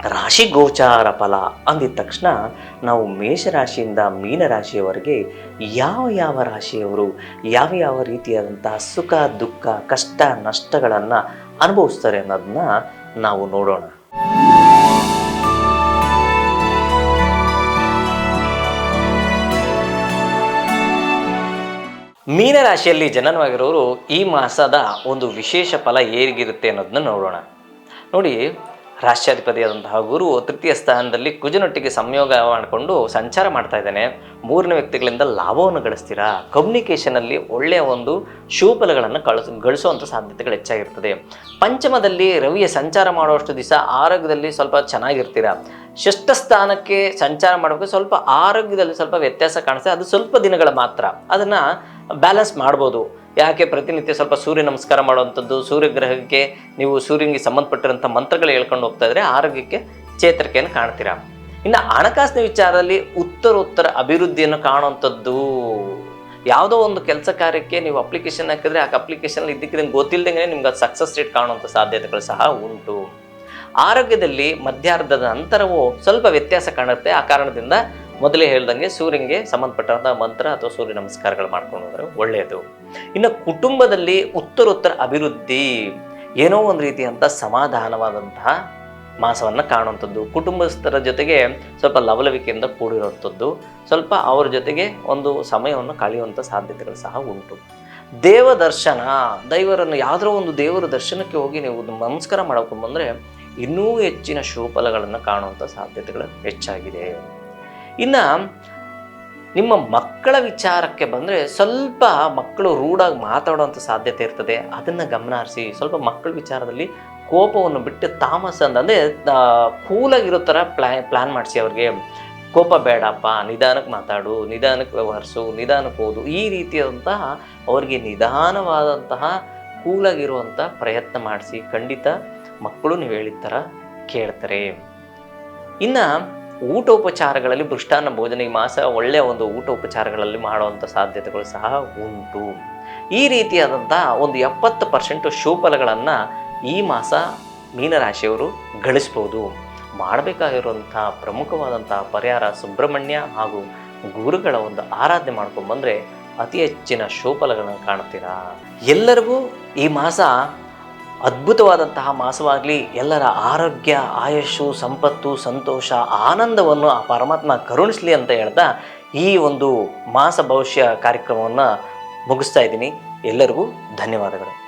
ರಾಶಿ ಗೋಚಾರ ಫಲ ಅಂದಿದ ತಕ್ಷಣ ನಾವು ಮೇಷರಾಶಿಯಿಂದ ಮೀನರಾಶಿಯವರೆಗೆ ಯಾವ ಯಾವ ರಾಶಿಯವರು ಯಾವ ಯಾವ ರೀತಿಯಾದಂತಹ ಸುಖ, ದುಃಖ, ಕಷ್ಟ, ನಷ್ಟಗಳನ್ನು ಅನುಭವಿಸ್ತಾರೆ ಅನ್ನೋದನ್ನ ನಾವು ನೋಡೋಣ. ಮೀನರಾಶಿಯಲ್ಲಿ ಜನನವಾಗಿರೋರು ಈ ಮಾಸದ ಒಂದು ವಿಶೇಷ ಫಲ ಹೇಗಿರುತ್ತೆ ಅನ್ನೋದನ್ನ ನೋಡೋಣ. ನೋಡಿ ರಾಷ್ಟ್ರಾಧಿಪತಿಯಾದಂತಹ ಗುರು ತೃತೀಯ ಸ್ಥಾನದಲ್ಲಿ ಕುಜನೊಟ್ಟಿಗೆ ಸಂಯೋಗ ಮಾಡಿಕೊಂಡು ಸಂಚಾರ ಮಾಡ್ತಾ ಇದ್ದಾನೆ. ಮೂರನೇ ವ್ಯಕ್ತಿಗಳಿಂದ ಲಾಭವನ್ನು ಗಳಿಸ್ತೀರಾ? ಕಮ್ಯುನಿಕೇಷನಲ್ಲಿ ಒಳ್ಳೆಯ ಒಂದು ಶೂಫಲಗಳನ್ನು ಕಳಿಸ್ ಗಳಿಸುವಂಥ ಸಾಧ್ಯತೆಗಳು ಹೆಚ್ಚಾಗಿರ್ತದೆ. ಪಂಚಮದಲ್ಲಿ ರವಿಯ ಸಂಚಾರ ಮಾಡುವಷ್ಟು ದಿವಸ ಆರೋಗ್ಯದಲ್ಲಿ ಸ್ವಲ್ಪ ಚೆನ್ನಾಗಿರ್ತೀರಾ? ಷಷ್ಠ ಸ್ಥಾನಕ್ಕೆ ಸಂಚಾರ ಮಾಡಬೇಕು ಸ್ವಲ್ಪ ಆರೋಗ್ಯದಲ್ಲಿ ಸ್ವಲ್ಪ ವ್ಯತ್ಯಾಸ ಕಾಣಿಸ್ತದೆ ಅದು ಸ್ವಲ್ಪ ದಿನಗಳ ಮಾತ್ರ. ಅದನ್ನು ಬ್ಯಾಲೆನ್ಸ್ ಮಾಡ್ಬೋದು. ಯಾಕೆ ಪ್ರತಿನಿತ್ಯ ಸ್ವಲ್ಪ ಸೂರ್ಯ ನಮಸ್ಕಾರ ಮಾಡುವಂಥದ್ದು, ಸೂರ್ಯಗ್ರಹಕ್ಕೆ ನೀವು ಸೂರ್ಯನಿಗೆ ಸಂಬಂಧಪಟ್ಟಿರೋಂಥ ಮಂತ್ರಗಳು ಹೇಳ್ಕೊಂಡು ಹೋಗ್ತಾ ಇದ್ರೆ ಆರೋಗ್ಯಕ್ಕೆ ಚೇತರಿಕೆಯನ್ನು ಕಾಣ್ತೀರಾ? ಇನ್ನು ಹಣಕಾಸಿನ ವಿಚಾರದಲ್ಲಿ ಉತ್ತರೋತ್ತರ ಅಭಿವೃದ್ಧಿಯನ್ನು ಕಾಣುವಂಥದ್ದು, ಯಾವುದೋ ಒಂದು ಕೆಲಸ ಕಾರ್ಯಕ್ಕೆ ನೀವು ಅಪ್ಲಿಕೇಶನ್ ಹಾಕಿದ್ರೆ ಆ ಅಪ್ಲಿಕೇಶನ್ ಇದ್ದಕ್ಕಿದ್ದಂಗೆ ಗೊತ್ತಿಲ್ಲದಂಗೆ ನಿಮ್ಗೆ ಅದು ಸಕ್ಸಸ್ ರೇಟ್ ಕಾಣುವಂಥ ಸಾಧ್ಯತೆಗಳು ಸಹ ಉಂಟು. ಆರೋಗ್ಯದಲ್ಲಿ ಮಧ್ಯಾರ್ಧದ ನಂತರವೂ ಸ್ವಲ್ಪ ವ್ಯತ್ಯಾಸ ಕಾಣುತ್ತೆ. ಆ ಕಾರಣದಿಂದ ಮೊದಲೇ ಹೇಳ್ದಂಗೆ ಸೂರ್ಯನಿಗೆ ಸಂಬಂಧಪಟ್ಟಂಥ ಮಂತ್ರ ಅಥವಾ ಸೂರ್ಯ ನಮಸ್ಕಾರಗಳು ಮಾಡ್ಕೊಂಡು ಹೋದ್ರೆ ಒಳ್ಳೆಯದು. ಇನ್ನು ಕುಟುಂಬದಲ್ಲಿ ಉತ್ತರೋತ್ತರ ಅಭಿವೃದ್ಧಿ ಏನೋ ಒಂದು ರೀತಿಯಂಥ ಸಮಾಧಾನವಾದಂತಹ ಮಾಸವನ್ನು ಕಾಣುವಂಥದ್ದು. ಕುಟುಂಬಸ್ಥರ ಜೊತೆಗೆ ಸ್ವಲ್ಪ ಲವಲವಿಕೆಯಿಂದ ಕೂಡಿರುವಂಥದ್ದು. ಸ್ವಲ್ಪ ಅವರ ಜೊತೆಗೆ ಒಂದು ಸಮಯವನ್ನು ಕಳೆಯುವಂಥ ಸಾಧ್ಯತೆಗಳು ಸಹ ಉಂಟು. ದೇವ ದರ್ಶನ, ದೈವರನ್ನು ಯಾವುದೋ ಒಂದು ದೇವರ ದರ್ಶನಕ್ಕೆ ಹೋಗಿ ನೀವು ನಮಸ್ಕಾರ ಮಾಡ್ಕೊಂಡು ಬಂದರೆ ಇನ್ನೂ ಹೆಚ್ಚಿನ ಶುಭಫಲಗಳನ್ನು ಕಾಣುವಂಥ ಸಾಧ್ಯತೆಗಳು ಹೆಚ್ಚಾಗಿದೆ. ಇನ್ನು ನಿಮ್ಮ ಮಕ್ಕಳ ವಿಚಾರಕ್ಕೆ ಬಂದರೆ ಸ್ವಲ್ಪ ಮಕ್ಕಳು ರೂಢಾಗಿ ಮಾತಾಡುವಂಥ ಸಾಧ್ಯತೆ ಇರ್ತದೆ. ಅದನ್ನು ಗಮನ ಹರಿಸಿ ಸ್ವಲ್ಪ ಮಕ್ಕಳ ವಿಚಾರದಲ್ಲಿ ಕೋಪವನ್ನು ಬಿಟ್ಟು ತಾಮಸ ಅಂತಂದರೆ ಕೂಲಾಗಿರೋ ಥರ ಪ್ಲ್ಯಾ ಪ್ಲ್ಯಾನ್ ಮಾಡಿಸಿ ಅವ್ರಿಗೆ. ಕೋಪ ಬೇಡಪ್ಪ, ನಿಧಾನಕ್ಕೆ ಮಾತಾಡು, ನಿಧಾನಕ್ಕೆ ವ್ಯವಹರಿಸು, ನಿಧಾನಕ್ಕೆ ಓದು. ಈ ರೀತಿಯಾದಂತಹ ಅವ್ರಿಗೆ ನಿಧಾನವಾದಂತಹ ಕೂಲಾಗಿರುವಂಥ ಪ್ರಯತ್ನ ಮಾಡಿಸಿ ಖಂಡಿತ ಮಕ್ಕಳು ನೀವು ಹೇಳಿದ ಥರ ಕೇಳ್ತಾರೆ. ಇನ್ನು ಊಟೋಪಚಾರಗಳಲ್ಲಿ ಮೃಷ್ಟಾನ್ನ ಭೋಜನ ಈ ಮಾಸ ಒಳ್ಳೆಯ ಒಂದು ಊಟೋಪಚಾರಗಳಲ್ಲಿ ಮಾಡುವಂಥ ಸಾಧ್ಯತೆಗಳು ಸಹ ಉಂಟು. ಈ ರೀತಿಯಾದಂಥ ಒಂದು ಎಪ್ಪತ್ತು ಪರ್ಸೆಂಟು ಶುಭಫಲಗಳನ್ನು ಈ ಮಾಸ ಮೀನರಾಶಿಯವರು ಗಳಿಸ್ಬೋದು. ಮಾಡಬೇಕಾಗಿರುವಂಥ ಪ್ರಮುಖವಾದಂಥ ಪರಿಹಾರ ಸುಬ್ರಹ್ಮಣ್ಯ ಹಾಗೂ ಗುರುಗಳ ಒಂದು ಆರಾಧನೆ ಮಾಡ್ಕೊಂಡ್ಬಂದರೆ ಅತಿ ಹೆಚ್ಚಿನ ಶೋಫಲಗಳನ್ನು ಕಾಣ್ತೀರಾ ಎಲ್ಲರಿಗೂ ಈ ಮಾಸ ಅದ್ಭುತವಾದಂತಹ ಮಾಸವಾಗಲಿ ಎಲ್ಲರ ಆರೋಗ್ಯ, ಆಯಸ್ಸು, ಸಂಪತ್ತು, ಸಂತೋಷ, ಆನಂದವನ್ನು ಆ ಪರಮಾತ್ಮ ಕರುಣಿಸಲಿ ಅಂತ ಹೇಳ್ತಾ ಈ ಒಂದು ಮಾಸ ಭವಿಷ್ಯ ಕಾರ್ಯಕ್ರಮವನ್ನು ಮುಗಿಸ್ತಾ ಇದ್ದೀನಿ. ಎಲ್ಲರಿಗೂ ಧನ್ಯವಾದಗಳು.